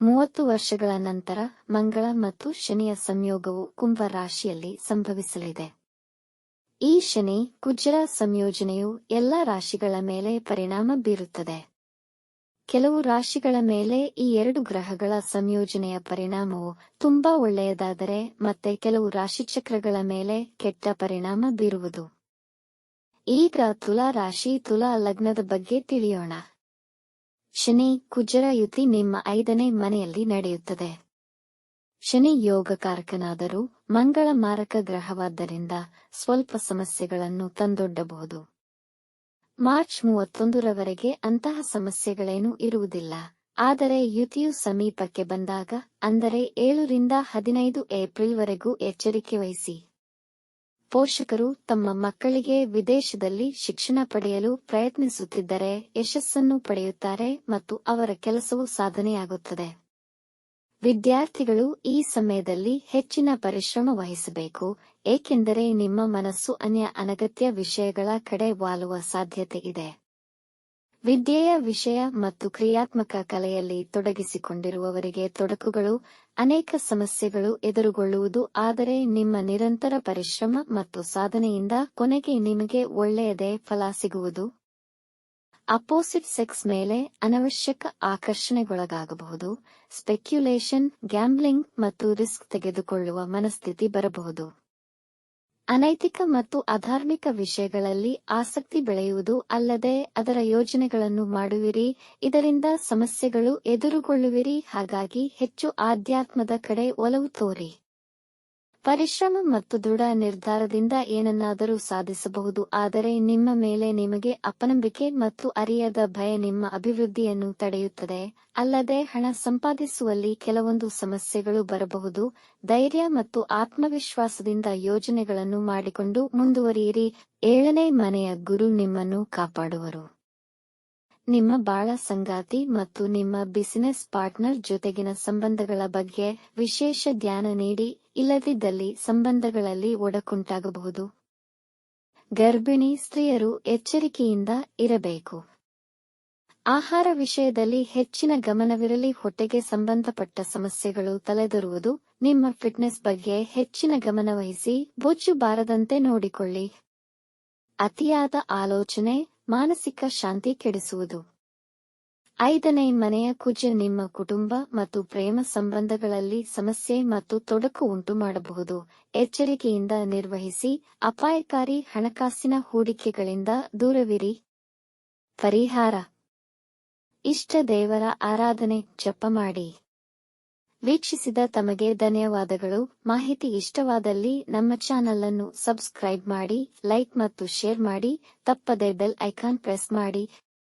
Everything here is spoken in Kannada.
ಮೂವತ್ತು ವರ್ಷಗಳ ನಂತರ ಮಂಗಳ ಮತ್ತು ಶನಿಯ ಸಂಯೋಗವು ಕುಂಭ ರಾಶಿಯಲ್ಲಿ ಸಂಭವಿಸಲಿದೆ. ಈ ಶನಿ ಕುಜರ ಸಂಯೋಜನೆಯು ಎಲ್ಲ ರಾಶಿಗಳ ಮೇಲೆ ಪರಿಣಾಮ ಬೀರುತ್ತದೆ. ಕೆಲವು ರಾಶಿಗಳ ಮೇಲೆ ಈ ಎರಡು ಗ್ರಹಗಳ ಸಂಯೋಜನೆಯ ಪರಿಣಾಮವು ತುಂಬಾ ಒಳ್ಳೆಯದಾದರೆ ಮತ್ತೆ ಕೆಲವು ರಾಶಿಚಕ್ರಗಳ ಮೇಲೆ ಕೆಟ್ಟ ಪರಿಣಾಮ ಬೀರುವುದು. ಈಗ ತುಲಾ ರಾಶಿ, ತುಲಾ ಲಗ್ನದ ಬಗ್ಗೆ ತಿಳಿಯೋಣ. ಶನಿ ಕುಜರ ಯುತಿ ನಿಮ್ಮ ಐದನೇ ಮನೆಯಲ್ಲಿ ನಡೆಯುತ್ತದೆ. ಶನಿ ಯೋಗಕಾರಕನಾದರೂ ಮಂಗಳ ಮಾರಕ ಗ್ರಹವಾದ್ದರಿಂದ ಸ್ವಲ್ಪ ಸಮಸ್ಯೆಗಳನ್ನು ತಂದೊಡ್ಡಬಹುದು. ಮಾರ್ಚ್ ಮೂವತ್ತೊಂದರವರೆಗೆ ಅಂತಹ ಸಮಸ್ಯೆಗಳೇನೂ ಇರುವುದಿಲ್ಲ. ಆದರೆ ಯುತಿಯು ಸಮೀಪಕ್ಕೆ ಬಂದಾಗ, ಅಂದರೆ ಏಳರಿಂದ ಹದಿನೈದು ಏಪ್ರಿಲ್ವರೆಗೂ ಎಚ್ಚರಿಕೆ ವಹಿಸಿ. ಪೋಷಕರು ತಮ್ಮ ಮಕ್ಕಳಿಗೆ ವಿದೇಶದಲ್ಲಿ ಶಿಕ್ಷಣ ಪಡೆಯಲು ಪ್ರಯತ್ನಿಸುತ್ತಿದ್ದರೆ ಯಶಸ್ಸನ್ನು ಪಡೆಯುತ್ತಾರೆ ಮತ್ತು ಅವರ ಕೆಲಸವು ಸಾಧನೆಯಾಗುತ್ತದೆ. ವಿದ್ಯಾರ್ಥಿಗಳು ಈ ಸಮಯದಲ್ಲಿ ಹೆಚ್ಚಿನ ಪರಿಶ್ರಮ ವಹಿಸಬೇಕು, ಏಕೆಂದರೆ ನಿಮ್ಮ ಮನಸ್ಸು ಅನ್ಯ ಅನಗತ್ಯ ವಿಷಯಗಳ ಕಡೆ ವಾಲುವ ಸಾಧ್ಯತೆ ಇದೆ. ವಿದ್ಯೆಯ ವಿಷಯ ಮತ್ತು ಕ್ರಿಯಾತ್ಮಕ ಕಲೆಯಲ್ಲಿ ತೊಡಗಿಸಿಕೊಂಡಿರುವವರಿಗೆ ತೊಡಕುಗಳು, ಅನೇಕ ಸಮಸ್ಯೆಗಳು ಎದುರುಗೊಳ್ಳುವುದು, ಆದರೆ ನಿಮ್ಮ ನಿರಂತರ ಪರಿಶ್ರಮ ಮತ್ತು ಸಾಧನೆಯಿಂದ ಕೊನೆಗೆ ನಿಮಗೆ ಒಳ್ಳೆಯದೇ ಫಲ ಸಿಗುವುದು. ಅಪೋಸಿಟ್ ಸೆಕ್ಸ್ ಮೇಲೆ ಅನವಶ್ಯಕ ಆಕರ್ಷಣೆಗೊಳಗಾಗಬಹುದು, ಸ್ಪೆಕ್ಯುಲೇಷನ್, ಗ್ಯಾಂಬ್ಲಿಂಗ್ ಮತ್ತು ರಿಸ್ಕ್ ತೆಗೆದುಕೊಳ್ಳುವ ಮನಸ್ಥಿತಿ ಬರಬಹುದು. ಅನೈತಿಕ ಮತ್ತು ಅಧಾರ್ಮಿಕ ವಿಷಯಗಳಲ್ಲಿ ಆಸಕ್ತಿ ಬೆಳೆಯುವುದು ಅಲ್ಲದೆ ಅದರ ಯೋಜನೆಗಳನ್ನು ಮಾಡುವಿರಿ, ಇದರಿಂದ ಸಮಸ್ಯೆಗಳು ಎದುರುಗೊಳ್ಳುವಿರಿ, ಹಾಗಾಗಿ ಹೆಚ್ಚು ಆಧ್ಯಾತ್ಮದ ಕಡೆ ಒಲವು ತೋರಿ. ಪರಿಶ್ರಮ ಮತ್ತು ದೃಢ ನಿರ್ಧಾರದಿಂದ ಏನನ್ನಾದರೂ ಸಾಧಿಸಬಹುದು, ಆದರೆ ನಿಮ್ಮ ಮೇಲೆ ನಿಮಗೆ ಅಪನಂಬಿಕೆ ಮತ್ತು ಅರಿಯದ ಭಯ ನಿಮ್ಮ ಅಭಿವೃದ್ಧಿಯನ್ನು ತಡೆಯುತ್ತದೆ. ಅಲ್ಲದೆ ಹಣ ಸಂಪಾದಿಸುವಲ್ಲಿ ಕೆಲವೊಂದು ಸಮಸ್ಯೆಗಳು ಬರಬಹುದು. ಧೈರ್ಯ ಮತ್ತು ಆತ್ಮವಿಶ್ವಾಸದಿಂದ ಯೋಜನೆಗಳನ್ನು ಮಾಡಿಕೊಂಡು ಮುಂದುವರಿಯಿರಿ. ಏಳನೇ ಮನೆಯ ಗುರು ನಿಮ್ಮನ್ನು ಕಾಪಾಡುವರು. ನಿಮ್ಮ ಬಾಳ ಸಂಗಾತಿ ಮತ್ತು ನಿಮ್ಮ ಬಿಸಿನೆಸ್ ಪಾರ್ಟ್ನರ್ ಜೊತೆಗಿನ ಸಂಬಂಧಗಳ ಬಗ್ಗೆ ವಿಶೇಷ ಧ್ಯಾನ ನೀಡಿ, ಇಲ್ಲದಿದ್ದಲ್ಲಿ ಸಂಬಂಧಗಳಲ್ಲಿ ಒಡಕುಂಟಾಗಬಹುದು. ಗರ್ಭಿಣಿ ಸ್ತ್ರೀಯರು ಎಚ್ಚರಿಕೆಯಿಂದ ಇರಬೇಕು. ಆಹಾರ ವಿಷಯದಲ್ಲಿ ಹೆಚ್ಚಿನ ಗಮನವಿರಲಿ, ಹೊಟ್ಟೆಗೆ ಸಂಬಂಧಪಟ್ಟ ಸಮಸ್ಯೆಗಳು ತಲೆದರುವುದು, ನಿಮ್ಮ ಫಿಟ್ನೆಸ್ ಬಗ್ಗೆ ಹೆಚ್ಚಿನ ಗಮನವಹಿಸಿ ಬೊಚ್ಚು ಬಾರದಂತೆ ನೋಡಿಕೊಳ್ಳಿ. ಅತಿಯಾದ ಆಲೋಚನೆ ಮಾನಸಿಕ ಶಾಂತಿ ಕೆಡಿಸುವುದು. ಐದನೇ ಮನೆಯ ಕುಜ ನಿಮ್ಮ ಕುಟುಂಬ ಮತ್ತು ಪ್ರೇಮ ಸಂಬಂಧಗಳಲ್ಲಿ ಸಮಸ್ಯೆ ಮತ್ತು ತೊಡಕು ಉಂಟು ಮಾಡಬಹುದು ಎಚ್ಚರಿಕೆಯಿಂದ ನಿರ್ವಹಿಸಿ, ಅಪಾಯಕಾರಿ ಹಣಕಾಸಿನ ಹೂಡಿಕೆಗಳಿಂದ ದೂರವಿರಿ. ಪರಿಹಾರ. ಇಷ್ಟ ದೇವರ ಆರಾಧನೆ ಜಪ ಮಾಡಿ. ವೀಕ್ಷಿಸಿದ ತಮಗೆ ಧನ್ಯವಾದಗಳು. ಮಾಹಿತಿ ಇಷ್ಟವಾದಲ್ಲಿ ನಮ್ಮ ಚಾನಲ್ ಅನ್ನು ಸಬ್ಸ್ಕ್ರೈಬ್ ಮಾಡಿ, ಲೈಕ್ ಮತ್ತು ಶೇರ್ ಮಾಡಿ. ತಪ್ಪದೇ ಬೆಲ್ ಐಕಾನ್ ಪ್ರೆಸ್ ಮಾಡಿ.